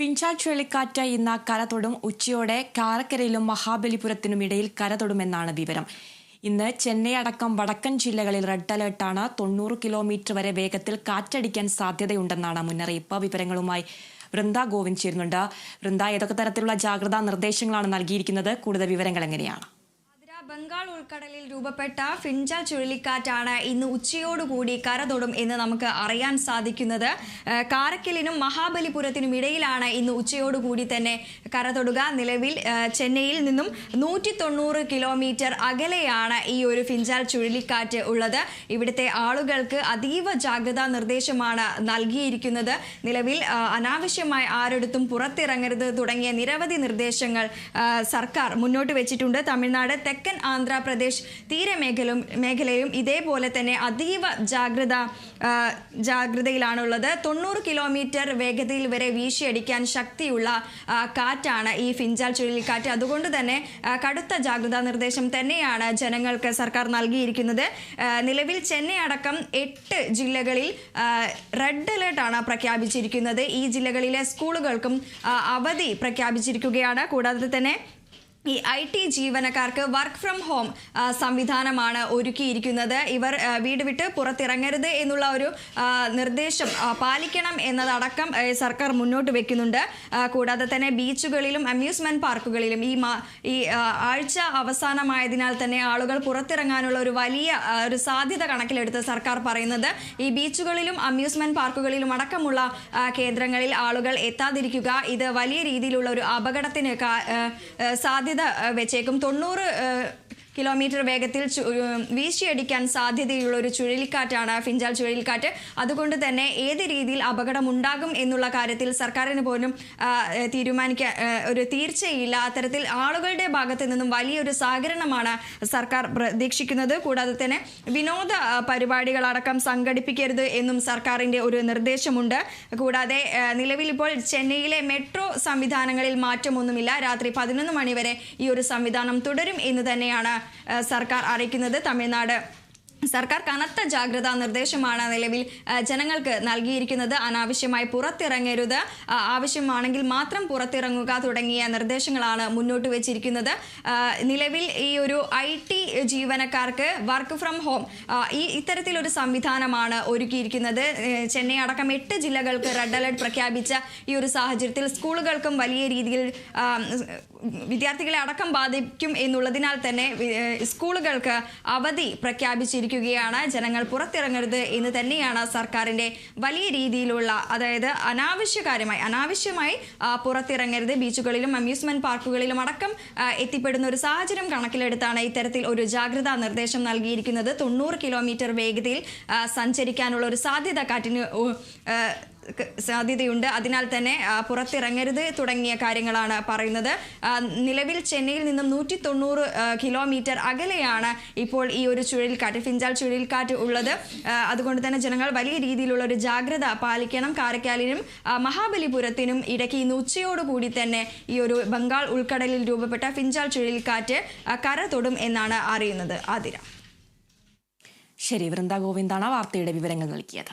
പിഞ്ചാൽ ചുഴലിക്കാറ്റ് ഇന്ന് കരതൊടും ഉച്ചയോടെ കാരക്കരയിലും മഹാബലിപുരത്തിനും ഇടയിൽ കരതൊടുമെന്നാണ് വിവരം. ഇന്ന് ചെന്നൈ അടക്കം വടക്കൻ ജില്ലകളിൽ റെഡ് അലർട്ടാണ് തൊണ്ണൂറ് കിലോമീറ്റർ വരെ വേഗത്തിൽ കാറ്റടിക്കാൻ സാധ്യതയുണ്ടെന്നാണ് മുന്നറിയിപ്പ്. വിവരങ്ങളുമായി വൃന്ദ ഗോവിന്ദ് ചേരുന്നുണ്ട്. വൃന്ദ ഏതൊക്കെ തരത്തിലുള്ള ജാഗ്രതാ നിർദ്ദേശങ്ങളാണ് നൽകിയിരിക്കുന്നത്? കൂടുതൽ വിവരങ്ങൾ എങ്ങനെയാണ്? ബംഗാൾ ഉൾക്കടലിൽ രൂപപ്പെട്ട ഫിൻജ ചുഴലിക്കാറ്റാണ് ഇന്ന് ഉച്ചയോടുകൂടി കരതൊടും എന്ന് നമുക്ക് അറിയാൻ സാധിക്കുന്നത്. കാരക്കലിനും മഹാബലിപുരത്തിനും ഇടയിലാണ് ഇന്ന് ഉച്ചയോടുകൂടി തന്നെ കരതൊടുക നിലവിൽ ചെന്നൈയിൽ നിന്നും നൂറ്റി തൊണ്ണൂറ് കിലോമീറ്റർ അകലെയാണ് ഈ ഒരു ഫിൻജാൽ ചുഴലിക്കാറ്റ് ഉള്ളത്. ഇവിടുത്തെ ആളുകൾക്ക് അതീവ ജാഗ്രതാ നിർദ്ദേശമാണ് നൽകിയിരിക്കുന്നത്. നിലവിൽ അനാവശ്യമായി ആരെടുത്തും പുറത്തിറങ്ങരുത് തുടങ്ങിയ നിരവധി നിർദ്ദേശങ്ങൾ സർക്കാർ മുന്നോട്ട് വെച്ചിട്ടുണ്ട്. തമിഴ്നാട് തെക്കൻ ആന്ധ്രാപ്രദേശ് തീരമേഖലും മേഖലയും ഇതേപോലെ തന്നെ അതീവ ജാഗ്രത ജാഗ്രതയിലാണുള്ളത്. തൊണ്ണൂറ് കിലോമീറ്റർ വേഗതയിൽ വരെ വീശിയടിക്കാൻ ശക്തിയുള്ള കാറ്റാണ് ഈ ഫിൻജാൽ ചുഴലിക്കാറ്റ്. അതുകൊണ്ട് തന്നെ കടുത്ത ജാഗ്രതാ നിർദ്ദേശം തന്നെയാണ് ജനങ്ങൾക്ക് സർക്കാർ നൽകിയിരിക്കുന്നത്. നിലവിൽ ചെന്നൈ അടക്കം എട്ട് ജില്ലകളിൽ റെഡ് അലേർട്ടാണ് പ്രഖ്യാപിച്ചിരിക്കുന്നത്. ഈ ജില്ലകളിലെ സ്കൂളുകൾക്കും അവധി പ്രഖ്യാപിച്ചിരിക്കുകയാണ്. കൂടാതെ തന്നെ ഈ ഐ ടി ജീവനക്കാർക്ക് വർക്ക് ഫ്രം ഹോം സംവിധാനമാണ് ഒരുക്കിയിരിക്കുന്നത്. ഇവർ വീട് വിട്ട് പുറത്തിറങ്ങരുത് എന്നുള്ള ഒരു നിർദ്ദേശം പാലിക്കണം എന്നതടക്കം സർക്കാർ മുന്നോട്ട് വെക്കുന്നുണ്ട്. കൂടാതെ തന്നെ ബീച്ചുകളിലും അമ്യൂസ്മെന്റ് പാർക്കുകളിലും ഈ ഈ ആഴ്ച അവസാനമായതിനാൽ തന്നെ ആളുകൾ പുറത്തിറങ്ങാനുള്ള ഒരു വലിയ ഒരു സാധ്യത കണക്കിലെടുത്ത് സർക്കാർ പറയുന്നത്. ഈ ബീച്ചുകളിലും അമ്യൂസ്മെന്റ് പാർക്കുകളിലും അടക്കമുള്ള കേന്ദ്രങ്ങളിൽ ആളുകൾ എത്താതിരിക്കുക ഇത് വലിയ രീതിയിലുള്ള ഒരു അപകടത്തിന് ആ, സാധ്യത വെച്ചേക്കും. തൊണ്ണൂറ് കിലോമീറ്റർ വേഗത്തിൽ വീശിയടിക്കാൻ സാധ്യതയുള്ള ഒരു ചുഴലിക്കാറ്റാണ് ഫിഞ്ചാൽ ചുഴലിക്കാറ്റ്. അതുകൊണ്ട് തന്നെ ഏത് രീതിയിൽ അപകടം ഉണ്ടാകും എന്നുള്ള കാര്യത്തിൽ സർക്കാരിന് പോലും തീരുമാനിക്കാൻ ഒരു തീർച്ചയില്ല. അത്തരത്തിൽ ആളുകളുടെ ഭാഗത്ത് നിന്നും വലിയൊരു സഹകരണമാണ് സർക്കാർ പ്രതീക്ഷിക്കുന്നത്. കൂടാതെ തന്നെ വിനോദ പരിപാടികളടക്കം സംഘടിപ്പിക്കരുത് എന്നും സർക്കാരിന്റെ ഒരു നിർദ്ദേശമുണ്ട്. കൂടാതെ നിലവിലിപ്പോൾ ചെന്നൈയിലെ മെട്രോ സംവിധാനങ്ങളിൽ മാറ്റമൊന്നുമില്ല. രാത്രി പതിനൊന്ന് മണിവരെ ഈ ഒരു സംവിധാനം തുടരും എന്ന് തന്നെയാണ് സർക്കാർ അറിയിക്കുന്നത് തമിഴ്നാട് സർക്കാർ കനത്ത ജാഗ്രതാ നിർദ്ദേശമാണ് നിലവിൽ ജനങ്ങൾക്ക് നൽകിയിരിക്കുന്നത്. അനാവശ്യമായി പുറത്തിറങ്ങരുത്. ആവശ്യമാണെങ്കിൽ മാത്രം പുറത്തിറങ്ങുക തുടങ്ങിയ നിർദ്ദേശങ്ങളാണ് മുന്നോട്ട് വെച്ചിരിക്കുന്നത്. നിലവിൽ ഈ ഒരു ഐ ടി ജീവനക്കാർക്ക് വർക്ക് ഫ്രം ഹോം ഈ ഇത്തരത്തിലൊരു സംവിധാനമാണ് ഒരുക്കിയിരിക്കുന്നത്. ചെന്നൈ അടക്കം എട്ട് ജില്ലകൾക്ക് റെഡ് അലർട്ട് പ്രഖ്യാപിച്ച ഈ ഒരു സാഹചര്യത്തിൽ സ്കൂളുകൾക്കും വലിയ രീതിയിൽ വിദ്യാർത്ഥികളെ അടക്കം ബാധിക്കും എന്നുള്ളതിനാൽ തന്നെ സ്കൂളുകൾക്ക് അവധി പ്രഖ്യാപിച്ചിരിക്കുകയാണ് ജനങ്ങൾ പുറത്തിറങ്ങരുത് എന്ന് തന്നെയാണ് സർക്കാരിന്റെ വലിയ രീതിയിലുള്ള അതായത് അനാവശ്യ കാര്യമായി അനാവശ്യമായി പുറത്തിറങ്ങരുത്. ബീച്ചുകളിലും അമ്യൂസ്മെന്റ് പാർക്കുകളിലും അടക്കം എത്തിപ്പെടുന്ന ഒരു സാഹചര്യം കണക്കിലെടുത്താണ് ഇത്തരത്തിൽ ഒരു ജാഗ്രതാ നിർദ്ദേശം നൽകിയിരിക്കുന്നത്. തൊണ്ണൂറ് കിലോമീറ്റർ വേഗതയിൽ സഞ്ചരിക്കാനുള്ള ഒരു സാധ്യത കാറ്റിന് സാധ്യതയുണ്ട്. അതിനാൽ തന്നെ പുറത്തിറങ്ങരുത് തുടങ്ങിയ കാര്യങ്ങളാണ് പറയുന്നത്. നിലവിൽ ചെന്നൈയിൽ നിന്നും നൂറ്റി തൊണ്ണൂറ് കിലോമീറ്റർ അകലെയാണ് ഇപ്പോൾ ഈ ഒരു ചുഴലിക്കാറ്റ് ഫിഞ്ചാൽ ചുഴലിക്കാറ്റ് ഉള്ളത്. അതുകൊണ്ട് തന്നെ ജനങ്ങൾ വലിയ രീതിയിലുള്ള ഒരു ജാഗ്രത പാലിക്കണം. കാരക്കാലിനും മഹാബലിപുരത്തിനും ഇടയ്ക്ക് ഇന്ന് ഉച്ചയോടുകൂടി തന്നെ ഈ ഒരു ബംഗാൾ ഉൾക്കടലിൽ രൂപപ്പെട്ട ഫിഞ്ചാൽ ചുഴലിക്കാറ്റ് കര തൊടും എന്നാണ് അറിയുന്നത്. ആതിര. ശരി വൃന്ദ ഗോവിന്ദാണ് വാർത്തയുടെ വിവരങ്ങൾ നൽകിയത്.